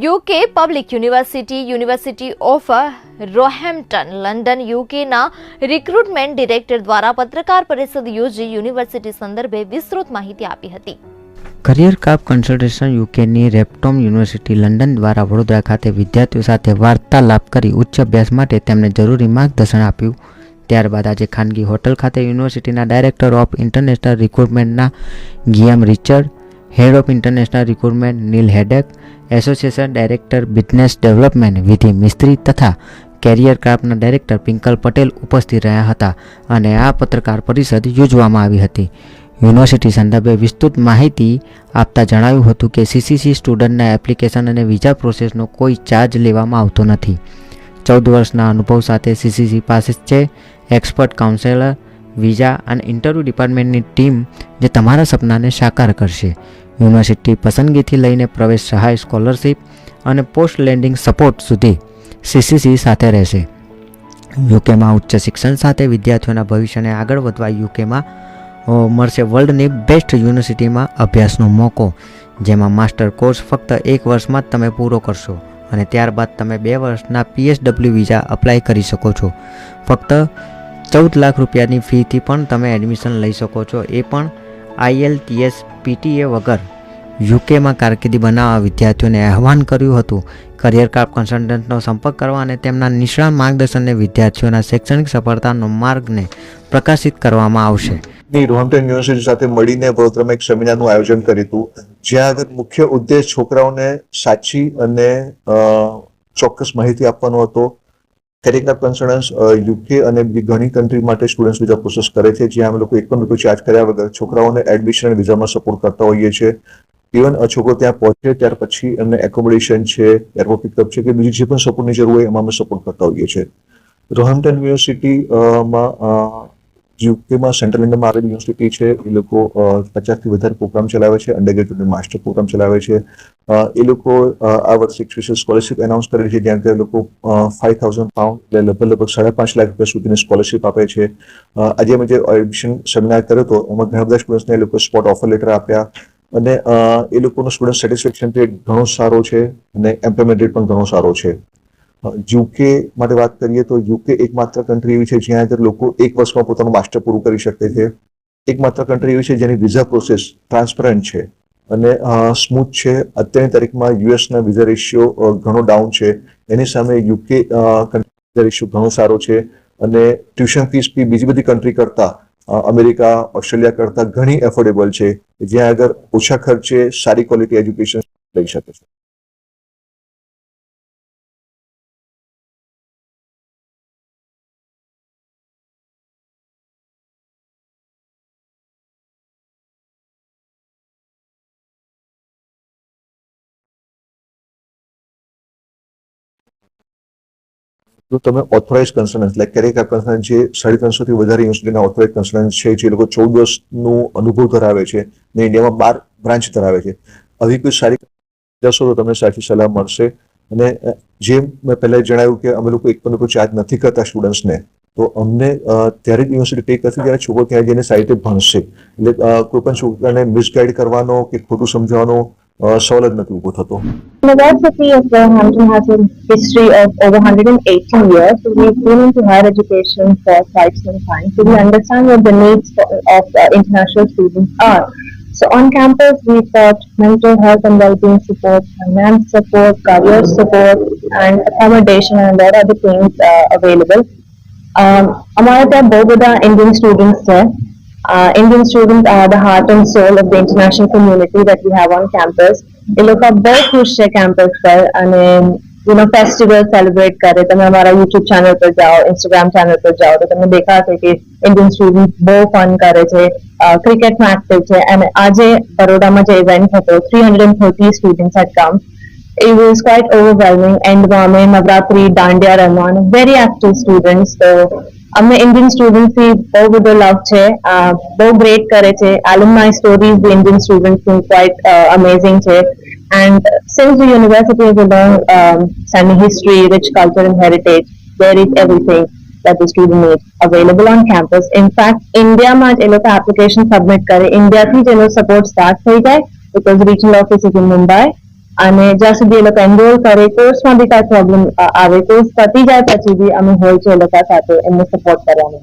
UK public university university of Roehampton London યુકેના recruitment director દ્વારા પત્રકાર પરિષદ યોજી યુનિવર્સિટી સંદર્ભે વિસ્તૃત માહિતી આપી હતી. કરિયર કાપ કન્સલ્ટેશન યુકેની રેપટોમ યુનિવર્સિટી લંડન દ્વારા વડોદરા ખાતે વિદ્યાર્થીઓ સાથે વાર્તાલાપ કરી ઉચ્ચ અભ્યાસ માટે તેમને જરૂરી માર્ગદર્શન આપ્યું. ત્યારબાદ આજે ખાનગી હોટલ ખાતે યુનિવર્સિટીના director of international રિક્રુટમેન્ટના Guillaume Richard head of international recruitment Neil headache association director business development Vidhi Mistry તથા કેરિયર ક્રાફ્ટના ડાયરેક્ટર પિંકલ પટેલ ઉપસ્થિત રહ્યા હતા અને આ પત્રકાર પરિષદ યોજવામાં આવી હતી. યુનિવર્સિટી સંદર્ભે વિસ્તૃત માહિતી આપતા જણાવ્યું હતું કે સીસીસી સ્ટુડન્ટના એપ્લિકેશન અને વિઝા પ્રોસેસનો કોઈ ચાર્જ લેવામાં આવતો નથી. ચૌદ વર્ષના અનુભવ સાથે સીસીસી પાસે છે. એક્સપર્ટ કાઉન્સેલર વિઝા અને ઇન્ટરવ્યૂ ડિપાર્ટમેન્ટની ટીમ જે તમારા સપનાને સાકાર કરશે. યુનિવર્સિટી પસંદગીથી લઈને પ્રવેશ સહાય સ્કોલરશિપ અને પોસ્ટ લેન્ડિંગ સપોર્ટ સુધી સીસીસી સાથે રહેશે. યુકેમાં ઉચ્ચ શિક્ષણ સાથે વિદ્યાર્થીઓના ભવિષ્યને આગળ વધવા યુકેમાં મળશે વર્લ્ડની બેસ્ટ યુનિવર્સિટીમાં અભ્યાસનો મોકો, જેમાં માસ્ટર કોર્સ ફક્ત એક વર્ષમાં જ તમે પૂરો કરશો અને ત્યારબાદ તમે બે વર્ષના પીએચડબલ્યુ વિઝા અપ્લાય કરી શકો છો. ફક્ત ચૌદ લાખ રૂપિયાની ફીથી પણ તમે એડમિશન લઈ શકો છો. એ પણ આઈએલટીએસ પીટીએ વગર. યુકેમાં કારકિર્દી બનાવવા વિદ્યાર્થીઓને આહવાન કર્યું હતું. કરિયર કાપ કન્સલ્ટન્ટનો સંપર્ક કરવા અને તેમના નિષ્ણાત માર્ગદર્શનને વિદ્યાર્થીઓના શૈક્ષણિક સફળતાનો માર્ગને પ્રકાશિત કરવામાં આવશે. ની રોહમ્પટન યુનિવર્સિટી સાથે મળીને વડોદરામાં એક સેમિનારનું આયોજન કર્યું હતું. જ્યાં આગળ મુખ્ય ઉદ્દેશ છોકરાઓને સાચી અને ચોક્કસ માહિતી આપવાનો હતો. કેરિયર કન્સલ્ટન્સ યુકે અને ઘણી કન્ટ્રી માટે સ્ટુડન્ટ્સ વિઝા પ્રોસેસ કરે છે જ્યાં અમે લોકો એક પણ રૂપિયો ચાર્જ કર્યા વગર છોકરાઓને એડમિશન અને વિઝામાં સપોર્ટ કરતા હોઈએ છીએ. ઇવન છોકરો ત્યાં પહોંચે ત્યાર પછી એમને એકોમોડેશન છે એરપોર્ટ પિકઅપ છે કે બીજી જે પણ સપોર્ટની જરૂર હોય એમાં અમે સપોર્ટ કરતા હોઈએ છીએ. રોહમટન યુનિવર્સિટી માં અ, યુકેમાં સેન્ટ્રલ ઇન્ડિયામાં આવેલી યુનિવર્સિટી છે. એ લોકો પચાસથી વધારે પ્રોગ્રામ ચલાવે છે. અંડર ગ્રેજ્યુએટ માસ્ટર પ્રોગ્રામ ચલાવે છે. એ લોકો આ વર્ષે સ્પેશિયલ સ્કોલરશિપ એનાઉન્સ કરે છે, જ્યાં તે લોકો ફાઈવ થાઉઝન્ડ પાઉન્ડ એટલે લગભગ લગભગ સાડા પાંચ લાખ રૂપિયા સુધીની સ્કોલરશિપ આપે છે. આજે અમે જે એડમિશન સેમિનાર કર્યો હતો, એમાં ઘણા બધા સ્ટુડન્ટ્સને એ લોકો સ્પોટ ઓફર લેટર આપ્યા. અને એ લોકોનો સ્ટુડન્ટ સેટિસ્ફેક્શન રેટ ઘણો સારો છે અને એમ્પ્લોયમેન્ટ રેટ પણ ઘણો સારો છે. યુકે માટે વાત કરીએ તો યુકે એકમાત્ર કન્ટ્રી એવી છે જ્યાં આગળ લોકો એક વર્ષમાં પોતાનું માસ્ટર પૂરું કરી શકે છે. એકમાત્ર કન્ટ્રી એવી છે જેની વિઝા પ્રોસેસ ટ્રાન્સપરન્ટ છે અને સ્મૂથ છે. અત્યારની તારીખમાં યુએસના વિઝા રેશિયો ઘણો ડાઉન છે. એની સામે યુકે વિઝા રેશિયો ઘણો સારો છે અને ટ્યુશન ફીસ બી બીજી બધી કન્ટ્રી કરતા અમેરિકા, ઓસ્ટ્રેલિયા કરતા ઘણી એફોર્ડેબલ છે. જ્યાં આગળ ઓછા ખર્ચે સારી ક્વોલિટી એજ્યુકેશન લઈ શકે છે. જો તમે ઓથોરાઇઝ કન્સલ્ટન્ટ લાઈક આ કન્સલ્ટન્ટ જે સાડી ત્રણસોથી વધારે યુનિવર્સિટીના ઓથોરાઇઝ કન્સલ્ટન્ટ છે, જે લોકો ચૌદ વર્ષનું અનુભવ ધરાવે છે ને ઇન્ડિયામાં બાર બ્રાન્ચ ધરાવે છે. આવી કોઈ સારી જશો તો તમને સાચી સલાહ મળશે. અને જેમ મેં પહેલાં જણાવ્યું કે અમે લોકો એક પણ લોકો ચાર્જ નથી કરતા સ્ટુડન્ટ્સને તો અમને ત્યારે જ યુનિવર્સિટી પે કરશે જ્યારે છોકરો ત્યાં જઈને સારી ભણશે. એટલે કોઈ પણ છોકરાને મિસગાઈડ કરવાનો કે ખોટું સમજાવવાનો The University of Wolverhampton has a history of over 118 years. We've been into higher education for quite some time, so we understand what the needs for, of uh, international students are. So on campus, we've got mental health and well-being support, finance support, career support, and accommodation and a lot of other things uh, available. Um, हमारे पास बहुत बड़ा Indian Uh, Indian students are the heart and soul of the international community that we have on campus. એ લોકો બહુ ખુશ છે campus પર અને યુ નો ફેસ્ટિવલ સેલિબ્રેટ કરે તમે અમારા યુટ્યુબ ચેનલ પર જાઓ ઇન્સ્ટાગ્રામ ચેનલ પર જાઓ તો તમને દેખાશે કે ઇન્ડિયન સ્ટુડન્ટ બહુ ફન કરે છે ક્રિકેટમાં એક્ટિવ છે અને આજે બરોડામાં જે ઇવેન્ટ હતો three hundred and thirty students had come it was quite overwhelming એન્ડમાં અમે નવરાત્રી દાંડિયા રમવાનું very active students તો અમને ઇન્ડિયન સ્ટુડન્ટથી બહુ બધો લવ છે અ, બહુ ગ્રેટ કરે છે alumni stories the Indian students ની quite uh, amazing છે since the university has a long um, standing history rich culture and heritage there is everything that the student needs available on campus in fact ઇન્ડિયામાં જ એ લોકો application submit કરે ઇન્ડિયાથી જ એનો support start થઈ જાય because regional office is in Mumbai અને જ્યાં સુધી એ લોકો એનરોલ કરે કોર્સમાં બી કાંઈ પ્રોબ્લેમ આવે તો પતી જાય, પછી બી અમે હોય છે એ લોકો સાથે, એમને સપોર્ટ કરવાનો.